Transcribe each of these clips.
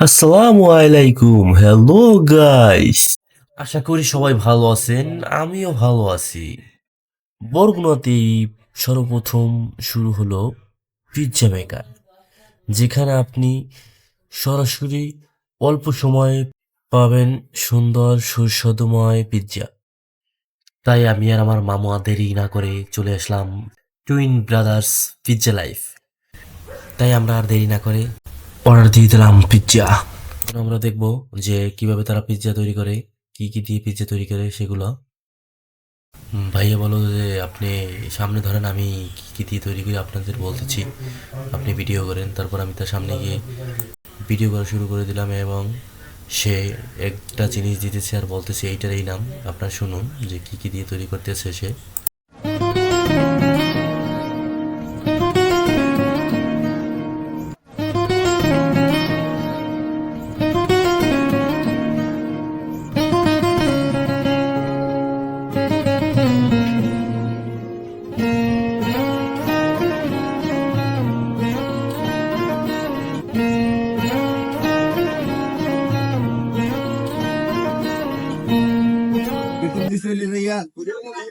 আসসালামু আলাইকুম। Hello guys আশা করি সবাই ভালো আছেন, আমিও ভালো আছি। বরগুনাতে সর্বপ্রথম শুরু হলো পিৎজা মেকার যেখানে আপনি সরাসরি অল্প সময়ে পাবেন সুন্দর সুস্বাদুময় পিৎজা তাই আমি আর আমার মামা দেরি না করে চলে আসলাম টুইন ব্রাদার্স পিৎজা লাইফ তাই আমরা আর দেরি না করে অর্ডার দিয়ে দিলাম পিৎজা এখন আমরা দেখব যে কীভাবে তারা পিৎজা তৈরি করে, কি কি দিয়ে পিৎজা তৈরি করে সেগুলো। ভাইয়া বলো যে আপনি সামনে ধরেন আমি কি কি দিয়ে তৈরি করি, আপনাদের বলতেছি। আপনি ভিডিও করেন, তারপর আমি তার সামনে গিয়ে ভিডিও করা শুরু করে দিলাম এবং সে একটা জিনিস দিতেছে আর বলতেছে এইটার এই নাম। আপনার শুনুন যে কি কি দিয়ে তৈরি করতেছে সে।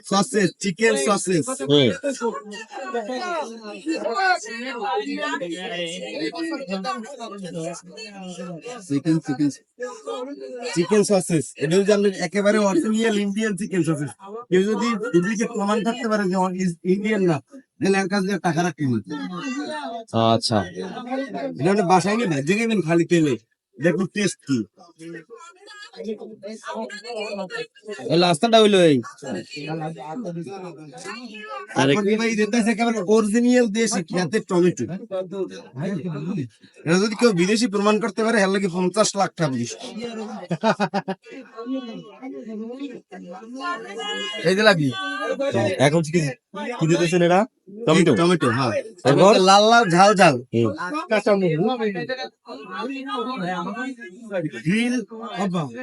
Sausage chicken sausage chicken chicken chicken sausage এটা আপনার একেবারে অরিজিনাল ইন্ডিয়ান চিকেন সসেস কেউ যদি ডুপ্লিকেট প্রমাণ থাকতে পারে যে ইন্ডিয়ান না তাহলে এর কাছে টাকা রাখতে আচ্ছা। এটা বাসায় নিয়ে ভেজে খালি তেলে। দেখুন টেস্ট কি। রাস্তাটা হইল এই। অরিজিনাল দেশি টমেটো। এটা যদি কেউ বিদেশি প্রমাণ করতে পারে পঞ্চাশ লাখ টাকা বিদেশ এই যে লাগি। এখন কি কি দিতেছেন এরা? টমেটো? টমেটো হ্যাঁ। এরপর? লাল লাল ঝাল ঝাল। হুম। গ্রিল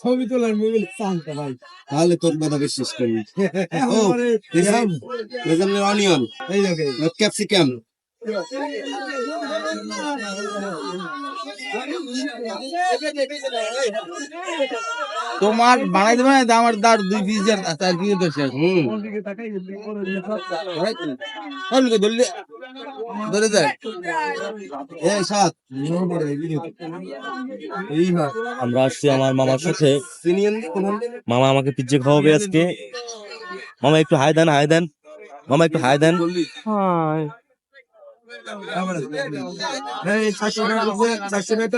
ছবি তোলার মোবাইল চালতে ভাই। তাহলে তোর কথা বিশ্বাস করি। অনিয়ন ক্যাপসিকাম তোমার বানাই দেবে না আমার দার দুই পিস চার কি তো শেষ হুম। ধরলে ধরে যায়। এ সাত এই আমরা আসছি আমার মামার সাথে। মামা আমাকে পিজ্জা খাওয়াবে আজকে। মামা একটু হাই দেন হাই দেন। মামা একটু হাই দেন। টাকা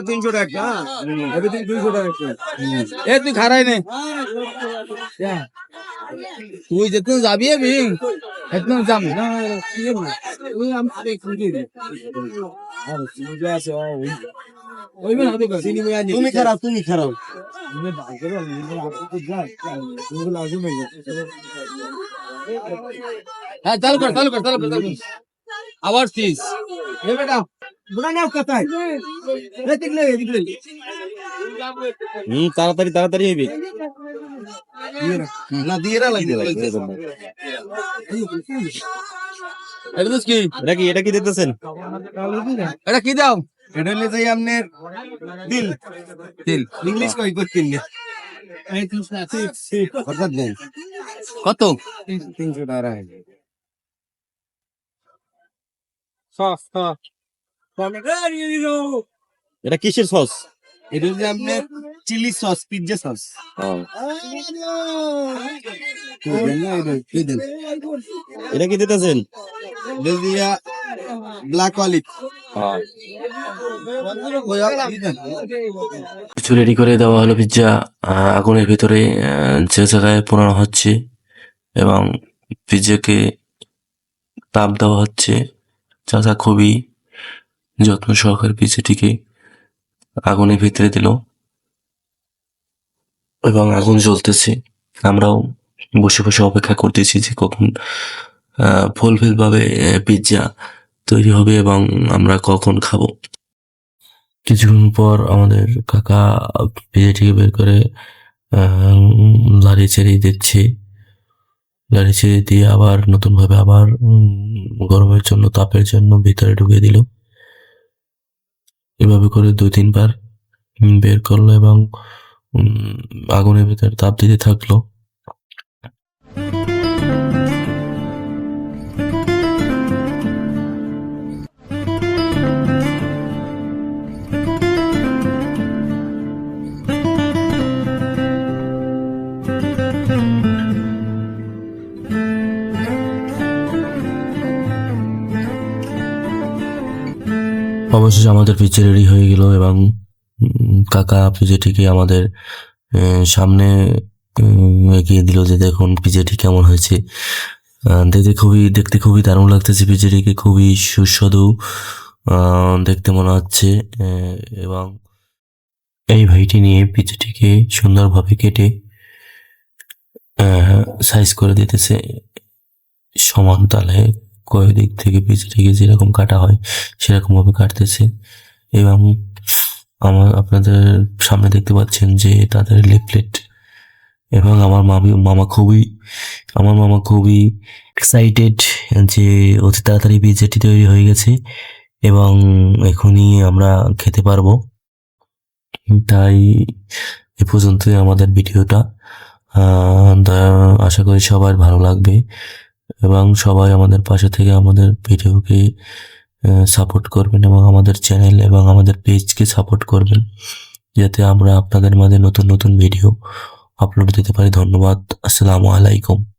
তিনশো টাকা এভরিথিং দুইশো টাকা এ তুই খারাই নে। তুই যেতে যাবি আমি একদম যাবি। না তুমি খারাপ তুমি খারাপ। হ্যাঁ চালু কর চালু কর চালু কর চালু কর। আবার তিস হুম তাড়াতাড়ি তাড়াতাড়ি হইবে না দিয়ে লাগবে এটা কি? এটা কি এটা কি দিতেছেন এটা কি দাও? এটা হলে যাই আপনার দিল তিল। ইংলিশ কই করতেন না কত? তিনশো টাকা। এটা কিসের সস এটা হচ্ছে আপনার চিলি সস পিৎজা সস এটা কি দিতেছেন? ব্ল্যাক অলিভ কিছু রেডি করে দেওয়া হলো পিৎজা আহ, আগুনের ভিতরে যে জায়গায় পোড়ানো হচ্ছে এবং পিৎজাকে তাপ দেওয়া হচ্ছে। চাচা খুবই যত্ন সহকারে পিৎজাটিকে আগুনের ভিতরে দিল এবং আগুন জ্বলতেছে। আমরাও বসে বসে অপেক্ষা করতেছি যে কখন ভাবে পিৎজা তৈরি হবে এবং আমরা কখন খাব। কিছুক্ষণ পর আমাদের কাকা পিজাটিকে বের করে লাড়ি চেড়ে দিচ্ছে। লাড়ি ছেড়ে দিয়ে আবার নতুনভাবে আবার গরমের জন্য তাপের জন্য ভিতরে ঢুকিয়ে দিল। এভাবে করে দুই তিনবার বের করল এবং আগুনের ভিতরে তাপ দিতে থাকল। অবশেষে আমাদের পিচে রেডি হয়ে গেল এবং কাকা পিজেটিকে আমাদের সামনে এগিয়ে দিল যে দেখুন পিজেটি কেমন হয়েছে। দেখতে খুবই দেখতে খুবই দারুণ লাগতেছে পিজেটিকে খুবই সুস্বাদু দেখতে মনে হচ্ছে এবং এই ভাইটি নিয়ে পিজেটিকে সুন্দরভাবে কেটে সাইজ করে দিতেছে, সমান তালে কয় দিক থেকে পিছটিকে যেরকম কাটা হয় সেরকম ভাবে কাটতেছে। এবং আমার, আপনাদের সামনে দেখতে পাচ্ছেন যে তাদের লিফলেট এবং আমার মামি, মামা খুবই, আমার মামা খুবই এক্সাইটেড যে অতি তাড়াতাড়ি পিজাটি তৈরি হয়ে গেছে এবং এখনই আমরা খেতে পারব। তাই এ পর্যন্তই আমাদের ভিডিওটা। আশা করি সবার ভালো লাগবে। এবং সবাই আমাদের পাশে থেকে আমাদের ভিডিওকে সাপোর্ট করবেন এবং আমাদের চ্যানেল এবং আমাদের পেজকে সাপোর্ট করবেন। যাতে আমরা আপনাদের মাঝে নতুন নতুন ভিডিও আপলোড দিতে পারি। ধন্যবাদ। আসসালামু আলাইকুম।